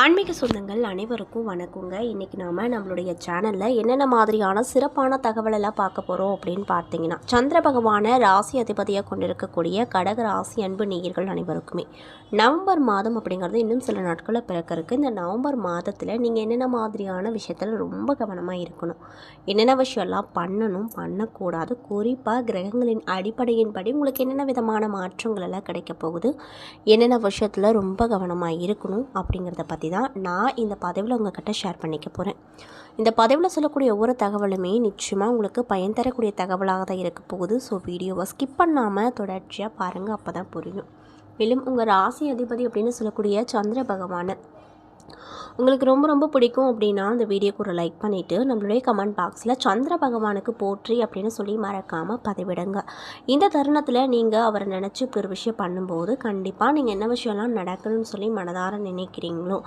ஆன்மீக சொந்தங்கள் அனைவருக்கும் வணக்கங்க. இன்றைக்கி நாம் நம்மளுடைய சேனலில் என்னென்ன மாதிரியான சிறப்பான தகவலெல்லாம் பார்க்க போகிறோம் அப்படின்னு பார்த்தீங்கன்னா சந்திர பகவானை ராசி அதிபதியாக கொண்டிருக்கக்கூடிய கடக ராசி அன்பு நேயர்கள் அனைவருக்குமே நவம்பர் மாதம் அப்படிங்கிறது இன்னும் சில நாட்களில் பிறக்கருக்கு இந்த நவம்பர் மாதத்தில் நீங்கள் என்னென்ன மாதிரியான விஷயத்தில் ரொம்ப கவனமாக இருக்கணும் என்னென்ன விஷயம்லாம் பண்ணணும் பண்ணக்கூடாது குறிப்பாக கிரகங்களின் அடிப்படையின்படி உங்களுக்கு என்னென்ன விதமான மாற்றங்கள் எல்லாம் கிடைக்க போகுது என்னென்ன விஷயத்தில் ரொம்ப கவனமாக இருக்கணும் அப்படிங்கிறத பற்றி தான் நான் இந்த பதவியில் உங்ககிட்ட ஷேர் பண்ணிக்க போகிறேன் இந்த பதவியில் சொல்லக்கூடிய ஒவ்வொரு தகவலுமே நிச்சயமாக உங்களுக்கு பயன் தரக்கூடிய தகவலாக தான் இருக்க போகுது. ஸோ வீடியோவை ஸ்கிப் பண்ணாமல் தொடர்ச்சியாக பாருங்கள் அப்போ தான் புரியும். மேலும் உங்கள் ராசி அதிபதி அப்படின்னு சொல்லக்கூடிய சந்திர பகவானை உங்களுக்கு ரொம்ப ரொம்ப பிடிக்கும் அப்படின்னா அந்த வீடியோக்கு ஒரு லைக் பண்ணிவிட்டு நம்மளுடைய கமெண்ட் பாக்ஸில் சந்திர பகவானுக்கு போற்றி அப்படின்னு சொல்லி மறக்காமல் பதிவிடுங்க. இந்த தருணத்தில் நீங்கள் அவரை நினச்சி இப்படி ஒரு விஷயம் பண்ணும்போது கண்டிப்பாக நீங்கள் என்ன விஷயம்லாம் நடக்கணும்னு சொல்லி மனதார நினைக்கிறீங்களோ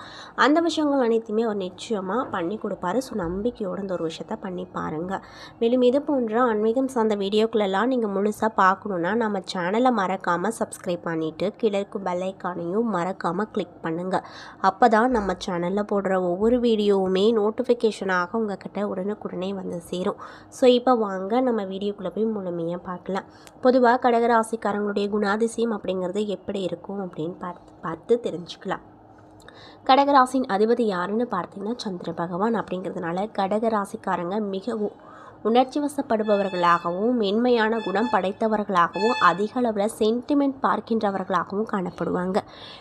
அந்த விஷயங்கள் அனைத்துமே அவர் நிச்சயமாக பண்ணி கொடுப்பாரு. ஸோ நம்பிக்கையோட இந்த ஒரு விஷயத்த பண்ணி பாருங்கள் மேலும் இது போன்ற ஆன்மீகம் சார்ந்த வீடியோக்களெல்லாம் நீங்கள் முழுசாக பார்க்கணுன்னா நம்ம சேனலை மறக்காமல் சப்ஸ்கிரைப் பண்ணிவிட்டு கிழக்கு பெல்லைக்கானையும் மறக்காமல் கிளிக் பண்ணுங்கள் அப்போ தான் நம்ம சேனலில் போடுற ஒவ்வொரு வீடியோவுமே நோட்டிஃபிகேஷனாக உங்ககிட்ட உடனுக்குடனே வந்து சேரும். ஸோ இப்போ வாங்க நம்ம வீடியோக்குள்ளே போய் முழுமையாக பார்க்கலாம். பொதுவாக கடகராசிக்காரங்களுடைய குணாதிசயம் அப்படிங்கிறது எப்படி இருக்கும் அப்படின்னு பார்த்து பார்த்து தெரிஞ்சுக்கலாம். கடகராசின் அதிபதி யாருன்னு பார்த்தீங்கன்னா சந்திர பகவான் அப்படிங்கிறதுனால கடகராசிக்காரங்க மிகவும் உணர்ச்சி வசப்படுபவர்களாகவும் மென்மையான குணம் படைத்தவர்களாகவும் அதிக அளவில் சென்டிமெண்ட் பார்க்கின்றவர்களாகவும் காணப்படுவாங்க.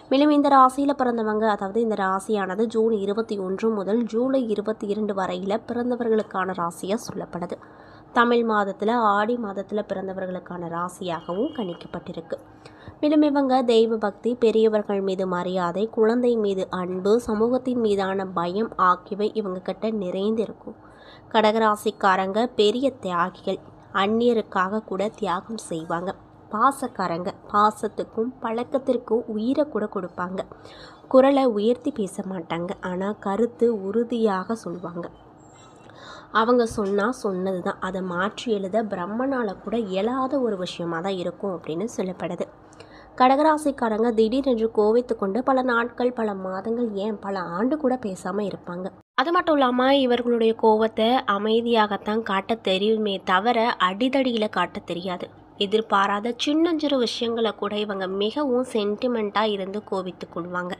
மேலும் இந்த ராசியில் பிறந்தவங்க அதாவது இந்த ராசியானது ஜூன் இருபத்தி ஒன்று முதல் ஜூலை இருபத்தி இரண்டு வரையில் பிறந்தவர்களுக்கான ராசியாக சொல்லப்படுது. தமிழ் மாதத்தில் ஆடி மாதத்தில் பிறந்தவர்களுக்கான ராசியாகவும் கணிக்கப்பட்டிருக்கு. மேலும் இவங்க தெய்வ பக்தி பெரியவர்கள் மீது மரியாதை குழந்தை மீது அன்பு சமூகத்தின் மீதான பயம் ஆகியவை இவங்க கிட்ட நிறைந்திருக்கும். கடகராசிக்காரங்க பெரிய தியாகிகள். அந்நியருக்காக கூட தியாகம் செய்வாங்க. பாசக்காரங்க பாசத்துக்கும் பழக்கத்திற்கும் உயிரை கூட கொடுப்பாங்க. குரலை உயர்த்தி பேச மாட்டாங்க. ஆனால் கருத்து உறுதியாக சொல்லுவாங்க அவங்க சொன்னால் சொன்னது தான் அதை மாற்றி எழுத பிரம்மனால் கூட இயலாத ஒரு விஷயமாக தான் இருக்கும் அப்படின்னு சொல்லப்படுது. கடகராசிக்காரங்க திடீரென்று கோவித்து கொண்டு பல நாட்கள் பல மாதங்கள் ஏன் பல ஆண்டு கூட பேசாமல் இருப்பாங்க. அது மட்டும் இல்லாமல் இவர்களுடைய கோவத்தை அமைதியாகத்தான் காட்ட தெரியுமே தவிர அடிதடியில் காட்ட தெரியாது. எதிர்பாராத சின்னஞ்சிறு விஷயங்களை கூட இவங்க மிகவும் சென்டிமெண்ட்டாக இருந்து கோவித்து கொள்வாங்க.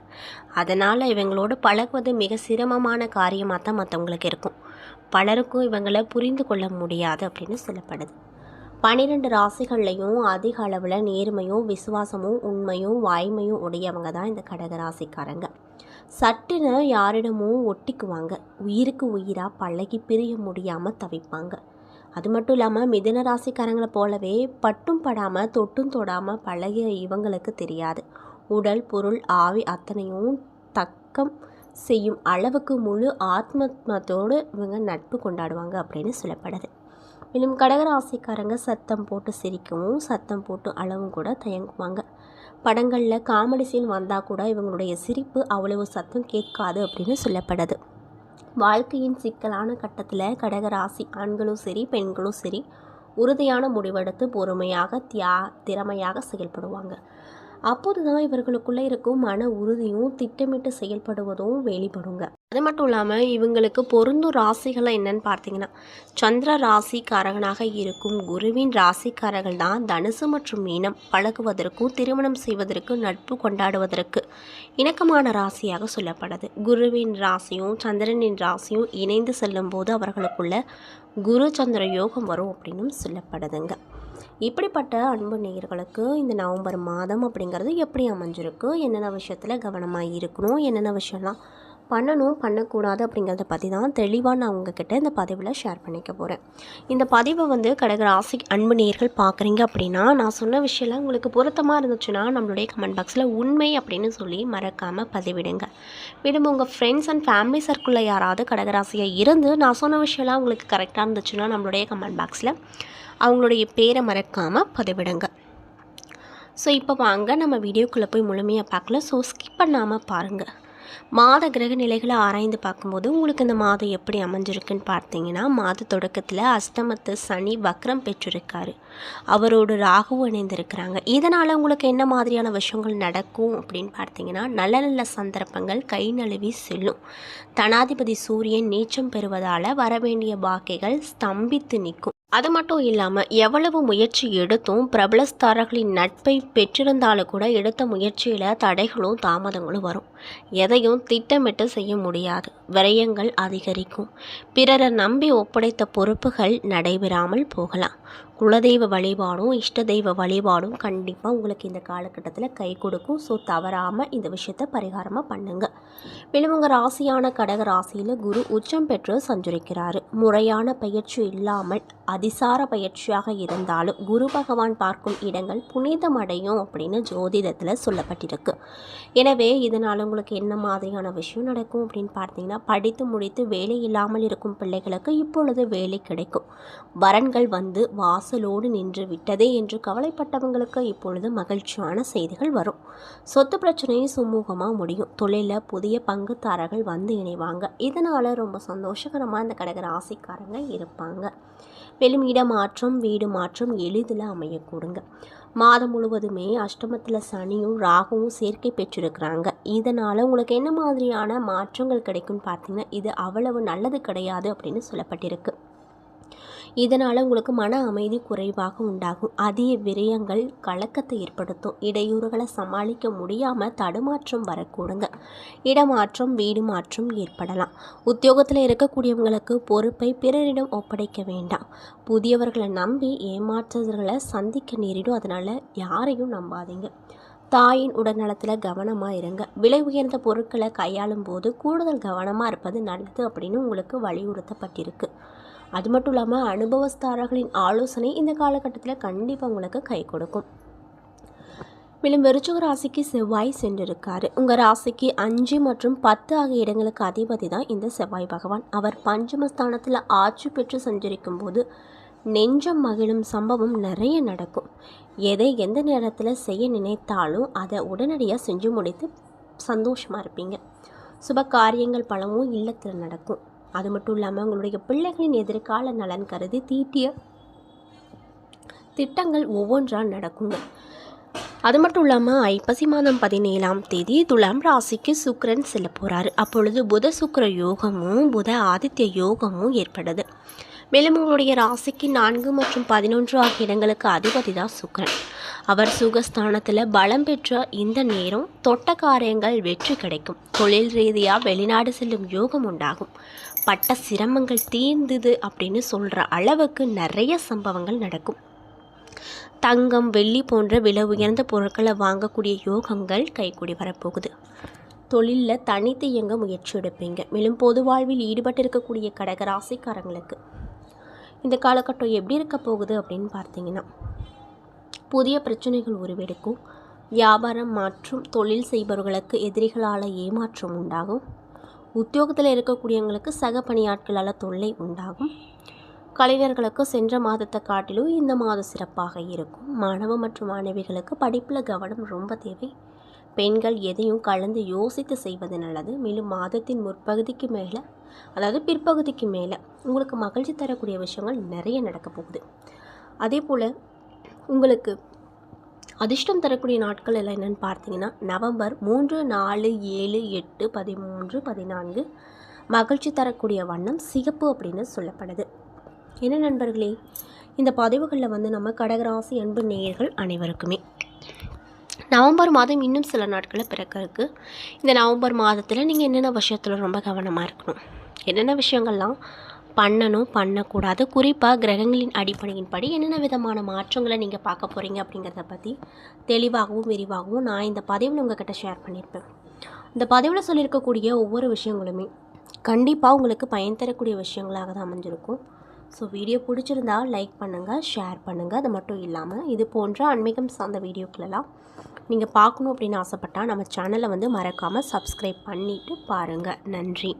அதனால் இவங்களோடு பழகுவது மிக சிரமமான காரியமாக தான் மற்றவங்களுக்கு இருக்கும். பலருக்கும் இவங்களை புரிந்து கொள்ள முடியாது அப்படின்னு சொல்லப்படுது. பன்னிரெண்டு ராசிகள்லையும் அதிக அளவில் நேர்மையும் விசுவாசமும் உண்மையும் வாய்மையும் உடையவங்க தான் இந்த கடக ராசிக்காரங்க. சட்டுன்னு யாரிடமும் ஒட்டிக்குவாங்க. உயிருக்கு உயிராக பழகி பிரிய முடியாமல் தவிப்பாங்க. அது மட்டும் இல்லாமல் மிதன ராசிக்காரங்களை போலவே பட்டும் படாமல் தொட்டும் தொடாமல் பழகிய இவங்களுக்கு தெரியாது. உடல் பொருள் ஆவி அத்தனையும் தக்கம் செய்யும் அளவுக்கு முழு ஆத்மத்மத்தோடு இவங்க நட்பு கொண்டாடுவாங்க அப்படின்னு சொல்லப்படுது. மேலும் கடகராசிக்காரங்க சத்தம் போட்டு சிரிக்கவும் சத்தம் போட்டு அளவும் கூட தயங்குவாங்க. படங்களில் காமெடி சீன் வந்தால் கூட இவங்களுடைய சிரிப்பு அவ்வளவு சத்தம் கேட்காது அப்படின்னு சொல்லப்படுது. வாழ்க்கையின் சிக்கலான கட்டத்தில் கடகராசி ஆண்களும் சரி பெண்களும் சரி உறுதியான முடிவெடுத்து பொறுமையாக தியா திறமையாக செயல்படுவாங்க. அப்போது தான் இவர்களுக்குள்ளே இருக்கும் மன உறுதியும் திட்டமிட்டு செயல்படுவதும் வெளிப்படுங்க. அது மட்டும் இல்லாமல் இவங்களுக்கு பொருந்தும் ராசிகளை என்னன்னு பார்த்தீங்கன்னா சந்திர ராசிக்காரகனாக இருக்கும் குருவின் ராசிக்காரர்கள் தான் தனுசு மற்றும் மீனம் பழகுவதற்கும் திருமணம் செய்வதற்கு நட்பு கொண்டாடுவதற்கு இணக்கமான ராசியாக சொல்லப்படுது. குருவின் ராசியும் சந்திரனின் ராசியும் இணைந்து செல்லும்போது அவர்களுக்குள்ள குரு சந்திர யோகம் வரும் அப்படின்னும் சொல்லப்படுதுங்க. இப்படிப்பட்ட அன்பு நேயர்களுக்கு இந்த நவம்பர் மாதம் அப்படிங்கிறது எப்படி அமைஞ்சிருக்கு? என்னென்ன விஷயத்தில் கவனமாக இருக்கணும்? என்னென்ன விஷயம்லாம் பண்ணணும் பண்ணக்கூடாது அப்படிங்கிறத பற்றி தான் தெளிவாக நான் உங்ககிட்ட இந்த பதிவில் ஷேர் பண்ணிக்க போகிறேன் இந்த பதிவை வந்து கடகராசி அன்பு நேர்கள் பார்க்குறீங்க அப்படின்னா நான் சொன்ன விஷயம்லாம் உங்களுக்கு பொருத்தமாக இருந்துச்சுன்னா நம்மளுடைய கமெண்ட் பாக்ஸில் உண்மை அப்படின்னு சொல்லி மறக்காமல் பதிவிடுங்க. மேலும் உங்கள் ஃப்ரெண்ட்ஸ் அண்ட் ஃபேமிலி சர்க்கிளில் யாராவது கடகராசியாக இருந்து நான் சொன்ன விஷயம்லாம் உங்களுக்கு கரெக்டாக இருந்துச்சுன்னா நம்மளுடைய கமெண்ட் பாக்ஸில் அவங்களுடைய பேரை மறக்காமல் பதிவிடுங்க. ஸோ இப்போ வாங்க நம்ம வீடியோக்குள்ளே போய் முழுமையாக பார்க்கல ஸோ ஸ்கிப் பண்ணாமல் பாருங்கள் மாத கிரக நிலைகளை ஆராய்ந்து பார்க்கும்போது உங்களுக்கு இந்த மாதம் எப்படி அமைஞ்சிருக்குன்னு பார்த்தீங்கன்னா மாத தொடக்கத்தில் அஷ்டமத்து சனி வக்ரம் பெற்றிருக்காரு. அவரோடு ராகுவும் இணைந்திருக்கிறாங்க. இதனால் உங்களுக்கு என்ன மாதிரியான விஷயங்கள் நடக்கும் அப்படின்னு பார்த்தீங்கன்னா நல்ல நல்ல சந்தர்ப்பங்கள் கை நழுவி செல்லும். தனாதிபதி சூரியன் நீச்சம் பெறுவதால் வரவேண்டிய பாக்கைகள் ஸ்தம்பித்து நிற்கும். அது மட்டும் இல்லாமல் எவ்வளவு முயற்சி எடுத்தும் பிரபலஸ்தாரர்களின் நட்பை பெற்றிருந்தாலும் கூட எடுத்த முயற்சியில் தடைகளும் தாமதங்களும் வரும். எதையும் திட்டமிட்டு செய்ய முடியாது. விரயங்கள் அதிகரிக்கும். பிறரை நம்பி ஒப்படைத்த பொறுப்புகள் நடைபெறாமல் போகலாம். குலதெய்வ வழிபாடும் இஷ்ட தெய்வ வழிபாடும் கண்டிப்பாக உங்களுக்கு இந்த காலகட்டத்தில் கை கொடுக்கும். ஸோ தவறாமல் இந்த விஷயத்தை பரிகாரமாக பண்ணுங்கள் மேலும் உங்கள் ராசியான கடக ராசியில் குரு உச்சம் பெற்று சஞ்சரிக்கிறாரு. முறையான பயிற்சி இல்லாமல் அதிசார பயிற்சியாக இருந்தாலும் குரு பகவான் பார்க்கும் இடங்கள் புனிதமடையும் அப்படின்னு ஜோதிடத்தில் சொல்லப்பட்டிருக்கு. எனவே இதனால் உங்களுக்கு என்ன மாதிரியான விஷயம் நடக்கும் அப்படின்னு பார்த்தீங்கன்னா படித்து முடித்து வேலை இல்லாமல் இருக்கும் பிள்ளைகளுக்கு இப்பொழுது வேலை கிடைக்கும். வரன்கள் வந்து வாசலோடு நின்று விட்டதே என்று கவலைப்பட்டவங்களுக்கு இப்பொழுது மகிழ்ச்சியான செய்திகள் வரும். சொத்து பிரச்சனையும் சுமூகமாக முடியும். தொழிலில் புதிய பங்குதாரர்கள் வந்து இணைவாங்க. இதனால் ரொம்ப சந்தோஷகரமாக இந்த கடக ராசிக்காரங்க இருப்பாங்க. மேலும் இடமாற்றம் வீடு மாற்றம் எளிதில் அமையக்கூடுங்க. மாதம் முழுவதுமே அஷ்டமத்தில் சனியும் ராகுவும் சேர்க்கை பெற்றிருக்கிறாங்க. இதனால் உங்களுக்கு என்ன மாதிரியான மாற்றங்கள் கிடைக்கும்னு பார்த்தீங்கன்னா இது அவ்வளவு நல்லது கிடையாது அப்படின்னு சொல்லப்பட்டிருக்கு. இதனால் உங்களுக்கு மன அமைதி குறைவாக உண்டாகும். அதிக விரயங்கள் கலக்கத்தை ஏற்படுத்தும். இடையூறுகளை சமாளிக்க முடியாமல் தடுமாற்றம் வரக்கூடுங்க. இடமாற்றம் வீடு மாற்றம் ஏற்படலாம். உத்தியோகத்தில் இருக்கக்கூடியவங்களுக்கு பொறுப்பை பிறரிடம் ஒப்படைக்க வேண்டாம். புதியவர்களை நம்பி ஏமாற்றவர்களை சந்திக்க நேரிடும். அதனால் யாரையும் நம்பாதீங்க. தாயின் உடல்நலத்தில் கவனமாக இருங்க. விலை உயர்ந்த பொருட்களை கையாளும் போது கூடுதல் கவனமாக இருப்பது நல்லது அப்படின்னு உங்களுக்கு வலியுறுத்தப்பட்டிருக்கு. அது மட்டும் இல்லாமல் அனுபவஸ்தாரர்களின் ஆலோசனை இந்த காலகட்டத்தில் கண்டிப்பாக உங்களுக்கு கை கொடுக்கும். மேலும் விருச்சக ராசிக்கு செவ்வாய் சென்றிருக்காரு. உங்கள் ராசிக்கு அஞ்சு மற்றும் பத்து ஆகிய இடங்களுக்கு அதிபதி தான் இந்த செவ்வாய் பகவான். அவர் பஞ்சமஸ்தானத்தில் ஆட்சி பெற்று சஞ்சரிக்கும் போது நெஞ்சம் மகிழும் சம்பவம் நிறைய நடக்கும். எதை எந்த நேரத்தில் செய்ய நினைத்தாலும் அதை உடனடியாக செஞ்சு முடித்து சந்தோஷமாக இருப்பீங்க. சுப காரியங்கள் பலமும் இல்லத்தில் நடக்கும். அது மட்டும் இல்லாமல் உங்களுடைய பிள்ளைகளின் எதிர்கால நலன் கருதி தீட்டிய திட்டங்கள் ஒவ்வொன்றாக நடக்குங்க அது மட்டும் இல்லாமல் ஐப்பசி மாதம் பதினேழாம் தேதி துலாம் ராசிக்கு சுக்கரன் செல்ல போகிறாரு அப்பொழுது புத சுக்கர யோகமும் புத ஆதித்ய யோகமும் ஏற்படுது. மேலும் உங்களுடைய ராசிக்கு நான்கு மற்றும் பதினொன்று ஆகிய இடங்களுக்கு அதிபதி தான் சுக்கரன். அவர் சுகஸ்தானத்தில் பலம் பெற்ற இந்த நேரம் தொட்ட காரியங்கள் வெற்றி கிடைக்கும். தொழில் ரீதியாக வெளிநாடு செல்லும் யோகம் உண்டாகும். பட்ட சிரமங்கள் தீர்ந்தது அப்படின்னு சொல்கிற அளவுக்கு நிறைய சம்பவங்கள் நடக்கும். தங்கம் வெள்ளி போன்ற விலை உயர்ந்த பொருட்களை வாங்கக்கூடிய யோகங்கள் கைகூடி வரப்போகுது. தொழிலில் தனித்து இயங்க முயற்சி எடுப்பீங்க. மேலும் பொது வாழ்வில் ஈடுபட்டு இருக்கக்கூடிய கடகராசிக்காரங்களுக்கு இந்த காலகட்டம் எப்படி இருக்க போகுது அப்படின்னு பார்த்தீங்கன்னா புதிய பிரச்சனைகள் உருவெடுக்கும். வியாபாரம் மற்றும் தொழில் செய்பவர்களுக்கு எதிரிகளால் ஏமாற்றம் உண்டாகும். உத்தியோகத்தில் இருக்கக்கூடியவங்களுக்கு சக பணியாட்களால் தொல்லை உண்டாகும். கலைஞர்களுக்கு சென்ற மாதத்தை காட்டிலும் இந்த மாதம் சிறப்பாக இருக்கும். மாணவ மற்றும் மாணவிகளுக்கு படிப்பில் கவனம் ரொம்ப தேவை. பெண்கள் எதையும் கலந்து யோசித்து செய்வது நல்லது. மேலும் மாதத்தின் முற்பகுதிக்கு மேலே அதாவது பிற்பகுதிக்கு மேலே உங்களுக்கு மகிழ்ச்சி தரக்கூடிய விஷயங்கள் நிறைய நடக்க போகுது. அதே போல் உங்களுக்கு அதிர்ஷ்டம் தரக்கூடிய நாட்கள் எல்லாம் என்னென்னு பார்த்தீங்கன்னா நவம்பர் மூன்று நாலு ஏழு எட்டு பதிமூன்று பதினான்கு மகிழ்ச்சி தரக்கூடிய வண்ணம் சிகப்பு அப்படின்னு சொல்லப்படுது. என்ன நண்பர்களே இந்த பதிவுகளில் வந்து நம்ம கடகராசி அன்பு நேயர்கள் அனைவருக்குமே நவம்பர் மாதம் இன்னும் சில நாட்களில் பிறக்க இருக்குது இந்த நவம்பர் மாதத்தில் நீங்கள் என்னென்ன விஷயத்தில் ரொம்ப கவனமாக இருக்கணும்? என்னென்ன விஷயங்கள்லாம் பண்ணணும் பண்ணக்கூடாது. குறிப்பாக கிரகங்களின் அடிப்படையின்படி என்னென்ன விதமான மாற்றங்களை நீங்கள் பார்க்க போகிறீங்க அப்படிங்கிறத பற்றி தெளிவாகவும் விரிவாகவும் நான் இந்த பதிவில் உங்ககிட்ட ஷேர் பண்ணியிருப்பேன். இந்த பதிவில் சொல்லியிருக்கக்கூடிய ஒவ்வொரு விஷயங்களுமே கண்டிப்பாக உங்களுக்கு பயன் தரக்கூடிய விஷயங்களாக தான் அமைஞ்சிருக்கும். ஸோ வீடியோ பிடிச்சிருந்தா லைக் பண்ணுங்கள் ஷேர் பண்ணுங்கள் அது மட்டும் இல்லாமல் இது போன்ற ஆன்மீகம் சார்ந்த வீடியோக்களெல்லாம் நீங்கள் பார்க்கணும் அப்படின்னு ஆசைப்பட்டால் நம்ம சேனலை வந்து மறக்காமல் சப்ஸ்கிரைப் பண்ணிவிட்டு பாருங்கள் நன்றி.